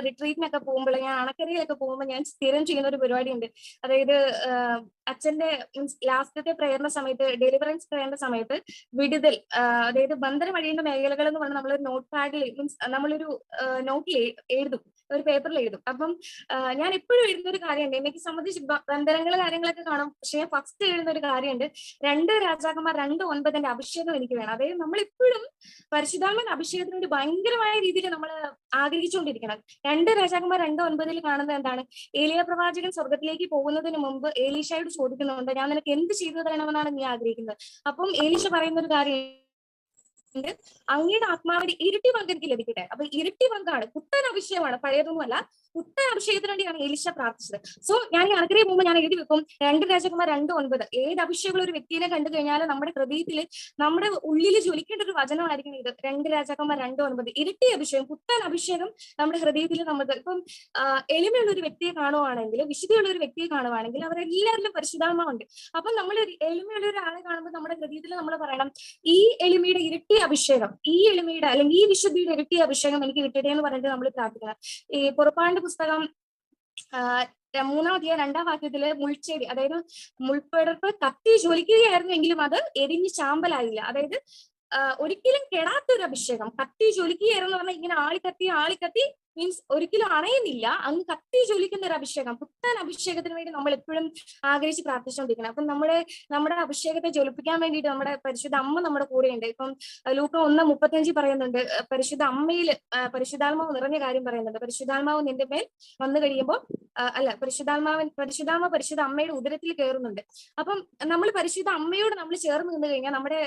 റിട്രീറ്റിനൊക്കെ പോകുമ്പോൾ ഞാൻ അണക്കരയിലൊക്കെ പോകുമ്പോൾ ഞാൻ സ്ഥിരം ചെയ്യുന്ന ഒരു പരിപാടി ഉണ്ട് അതായത് അച്ഛന്റെ മീൻസ് ലാസ്റ്റത്തെ പ്രേയറിന്റെ സമയത്ത് ഡെലിവറൻസ് പ്രേയറിന്റെ സമയത്ത് വിടുതൽ അതായത് ബന്ധനം അഴിയേണ്ട മേഖലകൾ എന്ന് പറഞ്ഞാൽ നമ്മളൊരു നോട്ട് പാഡിൽ മീൻസ് നമ്മളൊരു നോട്ടിൽ എഴുതും ഒരു പേപ്പറിൽ എഴുതും. അപ്പം ഞാൻ എപ്പോഴും എഴുതുന്ന ഒരു കാര്യമുണ്ട്. എനിക്ക് സംബന്ധിച്ച് ബന്ധനങ്ങൾ കാര്യങ്ങളൊക്കെ കാണും. പക്ഷെ ഞാൻ ഫസ്റ്റ് എഴുതുന്ന ഒരു കാര്യമുണ്ട്. രണ്ട് രാജാക്കന്മാർ രണ്ട് ഒൻപതിന്റെ അഭിഷേകം എനിക്ക് വേണം. അതായത് നമ്മൾ എപ്പോഴും പരിശുദ്ധാത്മൻ അഭിഷേകത്തിന് വേണ്ടി ഭയങ്കരമായ രീതിയിൽ നമ്മൾ ആഗ്രഹിച്ചുകൊണ്ടിരിക്കണം. രണ്ട് രാജാക്കന്മാർ രണ്ട് ഒൻപതിൽ കാണുന്നത് എന്താണ്? ഏലിയ പ്രവാചകൻ സ്വർഗത്തിലേക്ക് പോകുന്നതിന് മുമ്പ് ഏലീഷയോട് ചോദിക്കുന്നുണ്ട്. ഞാൻ നിനക്ക് എന്ത് ചെയ്തു തരണമെന്നാണ് നീ ആഗ്രഹിക്കുന്നത്? അപ്പം ഏലീഷ പറയുന്ന ഒരു കാര്യം ഉണ്ട്. അങ്ങയുടെ ആത്മാവിന്റെ ഇരട്ടി പങ്ക് എനിക്ക് ലഭിക്കട്ടെ. അപ്പൊ ഇരട്ടി പങ്കാണ് പുത്തൻ അഭിഷേകമാണ്. പഴയതൊന്നുമല്ല കുട്ടൻ അഭിഷേകത്തിന് വേണ്ടിയാണ് എലിശ പ്രാർത്ഥിച്ചത്. സോ ഞാൻ ഈ അണക്കരയിൽ പോകുമ്പോൾ ഞാൻ എഴുതി വെക്കും. രണ്ട് രാജകുമാർ രണ്ട് ഒൻപത്. ഏത് അഭിഷേകമുള്ള ഒരു വ്യക്തിയെ കണ്ടു കഴിഞ്ഞാൽ നമ്മുടെ ഹൃദയത്തിൽ നമ്മുടെ ഉള്ളിൽ ജ്വലിക്കേണ്ട ഒരു വചനമായിരിക്കും ഇത്. രണ്ട് രാജാക്കന്മാർ രണ്ട് ഒൻപത്. ഇരട്ടി അഭിഷേകം കുട്ടൻ അഭിഷേകം നമ്മുടെ ഹൃദയത്തിൽ നമ്മൾ ഇപ്പം എളിമയുള്ള ഒരു വ്യക്തിയെ കാണുവാണെങ്കിൽ വിശുദ്ധിയുള്ള ഒരു വ്യക്തിയെ കാണുവാണെങ്കിൽ അവരെല്ലാവരിലും പരിശുദ്ധാത്മാവുണ്ട്. അപ്പം നമ്മൾ എളിമയുള്ള ഒരാളെ കാണുമ്പോൾ നമ്മുടെ ഹൃദയത്തിൽ നമ്മൾ പറയണം ഈ എളിമയുടെ ഇരട്ടി അഭിഷേകം. ഈ എളിമയുടെ അല്ലെങ്കിൽ ഈ വിശുദ്ധിയുടെ ഇരട്ടി അഭിഷേകം എനിക്ക് കിട്ടട്ടെ എന്ന് പറഞ്ഞിട്ട് നമ്മൾ പ്രാർത്ഥിക്കുക ഈ പുറപ്പാണ്ട് പുസ്തകം മൂന്നാം രണ്ടാം വാക്യത്തിൽ മുൾച്ചെടി അതായത് മുൾപ്പടർപ്പ് കത്തി ജോലിക്കുകയായിരുന്നു എങ്കിലും അത് എരിഞ്ഞ് ചാമ്പലായില്ല. അതായത് ഒരിക്കലും കെടാത്തൊരു അഭിഷേകം. കത്തി ജ്വലിക്കുകയായിരുന്നു പറഞ്ഞാൽ ഇങ്ങനെ ആളിക്കത്തി ആളിക്കത്തി മീൻസ് ഒരിക്കലും അണയുന്നില്ല. അങ്ങ് കത്തി ജ്വലിക്കുന്ന ഒരു അഭിഷേകം. പുത്തൻ അഭിഷേകത്തിന് വേണ്ടി നമ്മൾ എപ്പോഴും ആഗ്രഹിച്ച് പ്രാർത്ഥിച്ചുകൊണ്ടിരിക്കണം. അപ്പം നമ്മുടെ നമ്മുടെ അഭിഷേകത്തെ ജ്വലിപ്പിക്കാൻ വേണ്ടിയിട്ട് നമ്മുടെ പരിശുദ്ധ അമ്മ നമ്മുടെ കൂടെയുണ്ട്. ഇപ്പം ലൂക്ക ഒന്ന് മുപ്പത്തിയഞ്ച് പറയുന്നുണ്ട് പരിശുദ്ധ അമ്മയിൽ പരിശുദ്ധാത്മാവ് നിറഞ്ഞ കാര്യം പറയുന്നുണ്ട്. പരിശുദ്ധാത്മാവ് നിന്റെ മേൽ വന്നു കഴിയുമ്പോൾ അല്ല പരിശുദ്ധാത്മാവൻ പരിശുദ്ധാത്മ പരിശുദ്ധ അമ്മയുടെ ഉദരത്തിൽ കയറുന്നുണ്ട്. അപ്പം നമ്മൾ പരിശുദ്ധ അമ്മയോട് നമ്മൾ ചേർന്ന് നിന്ന് കഴിഞ്ഞാൽ നമ്മുടെ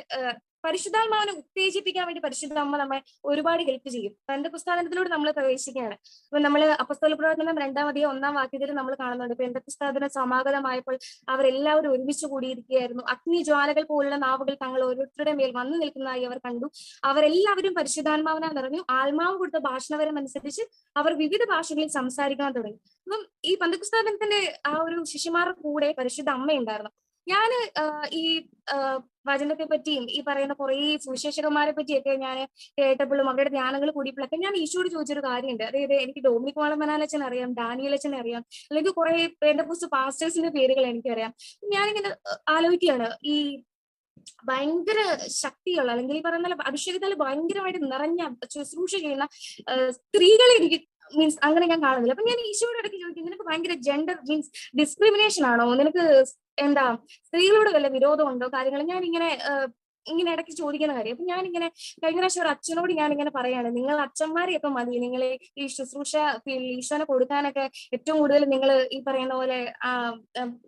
പരിശുദ്ധാത്മാവിനെ ഉത്തേജിപ്പിക്കാൻ വേണ്ടി പരിശുദ്ധ അമ്മ നമ്മെ ഒരുപാട് ഹെൽപ്പ് ചെയ്യും. തന്റെ പുസ്തകത്തിലൂടെ നമ്മൾ പ്രവേശിക്കുകയാണ്. അപ്പൊ നമ്മൾ അപ്പസ്തോല പ്രവർത്തനം രണ്ടാം അധികം ഒന്നാം വാക്യത്തിൽ നമ്മൾ കാണുന്നുണ്ട്. ഇപ്പൊ എന്റെ പുസ്തകത്തിന് സമാഗതമായപ്പോൾ അവരെല്ലാവരും ഒരുമിച്ച് കൂടിയിരിക്കുകയായിരുന്നു. അഗ്നി ജ്വാലകൾ പോലുള്ള നാവുകൾ തങ്ങൾ ഓരോരുത്തരുടെ മേൽ വന്നു നിൽക്കുന്നതായി അവർ കണ്ടു. അവരെല്ലാവരും പരിശുദ്ധാത്മാവിനാൽ നിറഞ്ഞു ആത്മാവ് കൊടുത്ത ഭാഷണവരം അനുസരിച്ച് അവർ വിവിധ ഭാഷകളിൽ സംസാരിക്കാൻ തുടങ്ങി. അപ്പം ഈ പന്തപുസ്തകത്തിന്റെ ആ ഒരു ശിശുമാരുടെ കൂടെ പരിശുദ്ധ അമ്മയുണ്ടായിരുന്നു. ഞാൻ ഈ വചനത്തെ പറ്റിയും ഈ പറയുന്ന കുറേ സുവിശേഷകന്മാരെ പറ്റിയൊക്കെ ഞാൻ കേട്ടപ്പോഴും അവരുടെ ധ്യാനങ്ങൾ കൂടിയപ്പോഴൊക്കെ ഞാൻ ഈശോട് ചോദിച്ചൊരു കാര്യമുണ്ട്. അതായത് എനിക്ക് ഡോമിനിക് വാളമനാലച്ചൻ അറിയാം ഡാനിയൽ അച്ഛൻ അറിയാം അല്ലെങ്കിൽ കുറെ എന്റെ കുറച്ച് പാസ്റ്റേഴ്സിന്റെ പേരുകൾ എനിക്കറിയാം. ഞാനിങ്ങനെ ആലോചിക്കുകയാണ്. ഈ ഭയങ്കര ശക്തിയുള്ള അല്ലെങ്കിൽ ഈ പറയുന്ന അഭിഷേകത്താൽ ഭയങ്കരമായിട്ട് നിറഞ്ഞ ശുശ്രൂഷ ചെയ്യുന്ന സ്ത്രീകളെ എനിക്ക് മീൻസ് അങ്ങനെ ഞാൻ കാണുന്നില്ല. അപ്പൊ ഞാൻ ഈശോയുടെ ഇടയ്ക്ക് ചോദിക്കും നിനക്ക് ഭയങ്കര ജെൻഡർ മീൻസ് ഡിസ്ക്രിമിനേഷൻ ആണോ? നിനക്ക് എന്താ സ്ത്രീകളോട് വല്ല വിരോധമുണ്ടോ കാര്യങ്ങൾ ഞാൻ ഇങ്ങനെ ഇങ്ങനെ ഇടയ്ക്ക് ചോദിക്കുന്ന കാര്യം. അപ്പൊ ഞാനിങ്ങനെ കഴിഞ്ഞ പ്രാവശ്യം ഒരു അച്ഛനോട് ഞാൻ ഇങ്ങനെ പറയാണ് നിങ്ങൾ അച്ഛന്മാരെയൊക്കെ മതി. നിങ്ങൾ ഈ ശുശ്രൂഷ ഈശോനെ കൊടുക്കാനൊക്കെ ഏറ്റവും കൂടുതൽ നിങ്ങൾ ഈ പറയുന്ന പോലെ ആ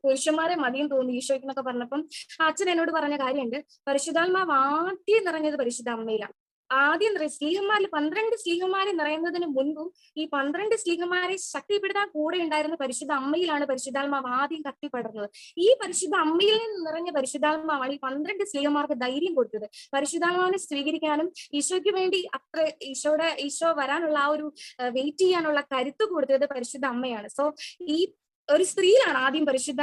പുരുഷന്മാരെ മതിയും തോന്നി ഈശോയ്ക്കെന്നൊക്കെ പറഞ്ഞപ്പം ആ അച്ഛൻ എന്നോട് പറഞ്ഞ കാര്യമുണ്ട്. പരിശുദ്ധാത്മാവ് ആദ്യം നിറഞ്ഞത് പരിശുദ്ധ അമ്മയിലാണ്. ആദ്യം സ്ലീഹന്മാരിൽ പന്ത്രണ്ട് സ്ലീഹന്മാരെ നിറയുന്നതിന് മുൻപും ഈ പന്ത്രണ്ട് സ്ലീഹന്മാരെ ശക്തിപ്പെടുത്താൻ കൂടെ ഉണ്ടായിരുന്ന പരിശുദ്ധ അമ്മയിലാണ് പരിശുദ്ധാത്മാവ് ആദ്യം കത്തിപ്പടർന്നത്. ഈ പരിശുദ്ധ അമ്മയിൽ നിന്ന് നിറഞ്ഞ പരിശുദ്ധാത്മാവാണ് ഈ പന്ത്രണ്ട് സ്ലീഹന്മാർക്ക് ധൈര്യം കൊടുത്തത്. പരിശുദ്ധാത്മാവിനെ സ്വീകരിക്കാനും ഈശോയ്ക്ക് വേണ്ടി അത്ര ഈശോയുടെ ഈശോ വരാനുള്ള ആ ഒരു വെയിറ്റ് ചെയ്യാനുള്ള കരുത്ത് കൊടുത്തത് പരിശുദ്ധ അമ്മയാണ്. സോ ഈ ഒരു സ്ത്രീയിലാണ് ആദ്യം പരിശുദ്ധ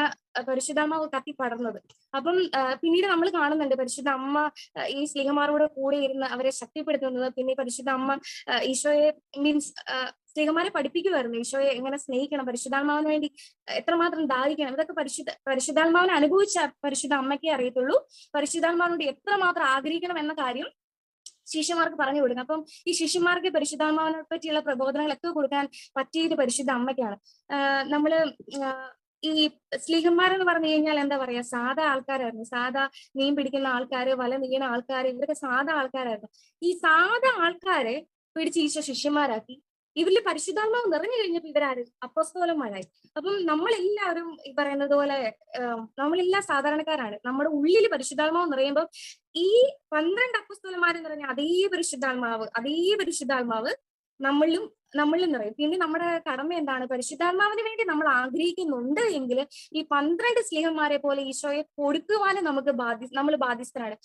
പരിശുദ്ധാമ്മ കത്തി പടർന്നത്. അപ്പം പിന്നീട് നമ്മൾ കാണുന്നുണ്ട് പരിശുദ്ധ അമ്മ ഈ സ്നേഹമാരോട് കൂടെ ഇരുന്ന് അവരെ ശക്തിപ്പെടുത്തുന്നത്. പിന്നെ പരിശുദ്ധ അമ്മ ഈശോയെ മീൻസ് സ്നേഹമാരെ പഠിപ്പിക്കുമായിരുന്നു ഈശോയെ എങ്ങനെ സ്നേഹിക്കണം പരിശുദ്ധാത്മാവിന് വേണ്ടി എത്രമാത്രം ദാഹിക്കണം? ഇതൊക്കെ പരിശുദ്ധ പരിശുദ്ധാത്മാവിനെ അനുഭവിച്ച പരിശുദ്ധ അമ്മയ്ക്കേ അറിയത്തുള്ളൂ. പരിശുദ്ധാത്മാവിനോട് എത്രമാത്രം ആഗ്രഹിക്കണം എന്ന കാര്യം ശിഷ്യന്മാർക്ക് പറഞ്ഞു കൊടുക്കണം അപ്പം ഈ ശിഷ്യന്മാർക്ക് പരിശുദ്ധാത്മാവിനെ പറ്റിയുള്ള പ്രബോധനങ്ങളൊക്കെ കൊടുക്കാൻ പറ്റിയത് പരിശുദ്ധ അമ്മയ്ക്കാണ്. നമ്മൾ ഈ സ്ലീഹന്മാരെന്ന് പറഞ്ഞു കഴിഞ്ഞാൽ എന്താ പറയാ? സാധാ ആൾക്കാരായിരുന്നു. സാധാ മീൻ പിടിക്കുന്ന ആൾക്കാര് വല നീയണ ആൾക്കാര് ഇവരൊക്കെ സാധാ ആൾക്കാരായിരുന്നു. ഈ സാധാ ആൾക്കാരെ പിടിച്ച് ഈശോ ശിഷ്യന്മാരാക്കി. ഇവരിൽ പരിശുദ്ധാത്മാവ് നിറഞ്ഞു കഴിഞ്ഞപ്പോൾ ഇവരാര്? അപ്പസ്തോലന്മാരായി അപ്പം നമ്മളെല്ലാവരും ഈ പറയുന്നത് പോലെ നമ്മളെല്ലാം സാധാരണക്കാരാണ്. നമ്മുടെ ഉള്ളിൽ പരിശുദ്ധാത്മാവ് നിറയുമ്പോൾ ഈ പന്ത്രണ്ട് അപ്പസ്തോലന്മാരെന്ന് പറഞ്ഞാൽ അതേ പരിശുദ്ധാത്മാവ് അതേ പരിശുദ്ധാത്മാവ് നമ്മളിലും നമ്മളിൽ നിറയും. പിന്നെ നമ്മുടെ കടമ എന്താണ്? പരിശുദ്ധാത്മാവിന് വേണ്ടി നമ്മൾ ആഗ്രഹിക്കുന്നുണ്ട് എങ്കിൽ ഈ പന്ത്രണ്ട് സ്നേഹന്മാരെ പോലെ ഈശോയെ കൊടുക്കുവാനും നമുക്ക് ബാധ്യ നമ്മൾ ബാധ്യസ്ഥരാണ്.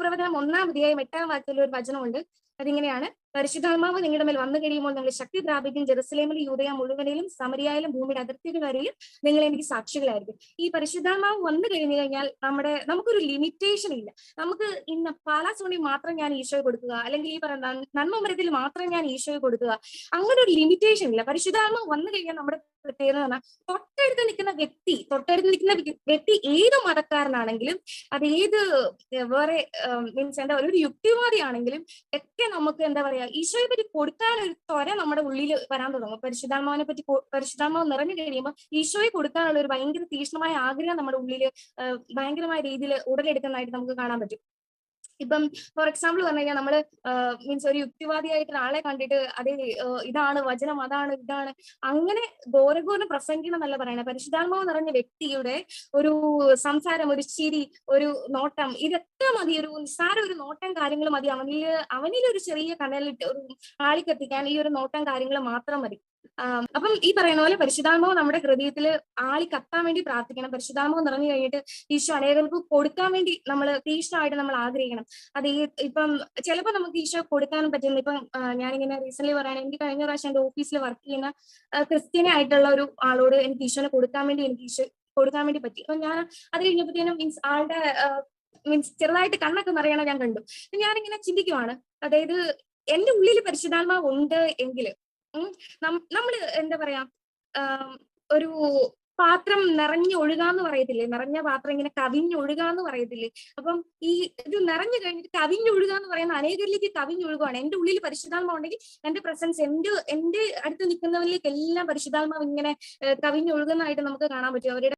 പ്രവചനം ഒന്നാം അധ്യായം എട്ടാം വാക്യത്തിൽ ഒരു വചനമുണ്ട്. അതിങ്ങനെയാണ്. പരിശുദ്ധാത്മാവ് നിങ്ങളുടെ മേൽ വന്നു കഴിയുമ്പോൾ നിങ്ങൾ ശക്തി പ്രാപിക്കും ജെറുസലേമിൽ യൂതയ മുഴുവനിലും സമരിയായാലും ഭൂമിയുടെ അതിർത്തികൾ വരെയും നിങ്ങൾ എനിക്ക് സാക്ഷികളായിരിക്കും. ഈ പരിശുദ്ധാത്മാവ് വന്നു കഴിഞ്ഞു കഴിഞ്ഞാൽ നമ്മുടെ നമുക്കൊരു ലിമിറ്റേഷൻ ഇല്ല. നമുക്ക് ഇന്ന് പാലാ സോണി മാത്രം ഞാൻ ഈശോയെ കൊടുക്കുക അല്ലെങ്കിൽ ഈ പറയുന്ന നന്മമരത്തിൽ മാത്രം ഞാൻ ഈശോയെ കൊടുക്കുക. അങ്ങനെ ഒരു ലിമിറ്റേഷൻ ഇല്ല. പരിശുദ്ധാത്മാവ് വന്നു കഴിഞ്ഞാൽ നമ്മുടെ പ്രത്യേകത എന്ന് പറഞ്ഞാൽ തൊട്ടടുത്ത് നിൽക്കുന്ന വ്യക്തി തൊട്ടടുത്ത് നിൽക്കുന്ന വ്യ- വ്യക്തി ഏത് മതക്കാരനാണെങ്കിലും അത് ഏത് വേറെ മീൻസ് എന്താ പറയുക ഒരു യുക്തിവാദി ആണെങ്കിലും ഒക്കെ നമുക്ക് എന്താ പറയാ ഈശോയെ പറ്റി കൊടുക്കാൻ ഒരു ത്വര നമ്മുടെ ഉള്ളിൽ വരാൻ തുടങ്ങും. പരിശുദ്ധാത്മാവിനെ പറ്റി പരിശുദ്ധാത്മാവ് നിറഞ്ഞു കഴിയുമ്പോൾ ഈശോയെ കൊടുക്കാനുള്ള ഒരു ഭയങ്കര തീക്ഷ്ണമായ ആഗ്രഹം നമ്മുടെ ഉള്ളിൽ ഭയങ്കരമായ രീതിയിൽ ഉടലെടുക്കുന്നതായിട്ട് നമുക്ക് കാണാൻ പറ്റും. ഇപ്പം ഫോർ എക്സാമ്പിൾ പറഞ്ഞു കഴിഞ്ഞാൽ നമ്മൾ മീൻസ് ഒരു യുക്തിവാദിയായിട്ട് ഒരാളെ കണ്ടിട്ട് അതേ ഇതാണ് വചനം അതാണ് ഇതാണ് അങ്ങനെ ഘോരഘോരം പ്രസംഗിക്കണം എന്നല്ല പറയണേ. പരിശുദ്ധാത്മാവ് നിറഞ്ഞ വ്യക്തിയുടെ ഒരു സംസാരം ഒരു ചിരി ഒരു നോട്ടം ഇതൊക്കെ മതി. ഒരു നിസ്സാര ഒരു നോട്ടം കാര്യങ്ങൾ മതി. അവനിൽ അവനിൽ ഒരു ചെറിയ കനലിട്ട് ഒരു ആളിക്കെത്തിക്കാൻ ഈ ഒരു നോട്ടം കാര്യങ്ങൾ മാത്രം മതി. അപ്പം ഈ പറയുന്ന പോലെ പരിശുദ്ധാത്മാവ് നമ്മുടെ ഹൃദയത്തിൽ ആളി കത്താൻ വേണ്ടി പ്രാർത്ഥിക്കണം. പരിശുദ്ധാത്മാവ് നിറഞ്ഞു കഴിഞ്ഞിട്ട് ഈശോ അനേകർക്ക് കൊടുക്കാൻ വേണ്ടി നമ്മൾ തീക്ഷണമായിട്ട് നമ്മൾ ആഗ്രഹിക്കണം. അത് ഈ ഇപ്പം ചിലപ്പോൾ നമുക്ക് ഈശോ കൊടുക്കാനും പറ്റുന്നു ഇപ്പം ഞാനിങ്ങനെ റീസെന്റ് പറയാൻ എനിക്ക് കഴിഞ്ഞ പ്രാവശ്യം എന്റെ ഓഫീസിൽ വർക്ക് ചെയ്യുന്ന ക്രിസ്ത്യനെ ആയിട്ടുള്ള ഒരു ആളോട് എനിക്ക് ഈശോനെ കൊടുക്കാൻ വേണ്ടി എനിക്ക് ഈശോ കൊടുക്കാൻ വേണ്ടി പറ്റി. അപ്പൊ ഞാൻ അത് കഴിഞ്ഞപ്പോഴത്തേനും മീൻസ് ആളുടെ മീൻസ് ചെറുതായിട്ട് കണ്ണൊക്കെ നിറയണ ഞാൻ കണ്ടു. ഞാനിങ്ങനെ ചിന്തിക്കുവാണ്. അതായത് എന്റെ ഉള്ളിൽ പരിശുദ്ധാത്മാവ് ഉണ്ട് എങ്കിൽ നമ്മൾ എന്താ പറയാ ഒരു പാത്രം നിറഞ്ഞൊഴുകാന്ന് പറയത്തില്ലേ? നിറഞ്ഞ പാത്രം ഇങ്ങനെ കവിഞ്ഞൊഴുകാന്ന് പറയത്തില്ലേ? അപ്പം ഈ ഇത് നിറഞ്ഞു കഴിഞ്ഞിട്ട് കവിഞ്ഞൊഴുകാന്ന് പറയുന്ന അനേകരിലേക്ക് കവിഞ്ഞൊഴുകുവാണ് എന്റെ ഉള്ളിൽ പരിശുദ്ധാത്മാവ് ഉണ്ടെങ്കിൽ എന്റെ പ്രസൻസ് എന്റെ എന്റെ അടുത്ത് നിൽക്കുന്നവരിലേക്ക് എല്ലാം പരിശുദ്ധാത്മാവ് ഇങ്ങനെ കവിഞ്ഞൊഴുകുന്നതായിട്ട് നമുക്ക് കാണാൻ പറ്റും. അവരുടെ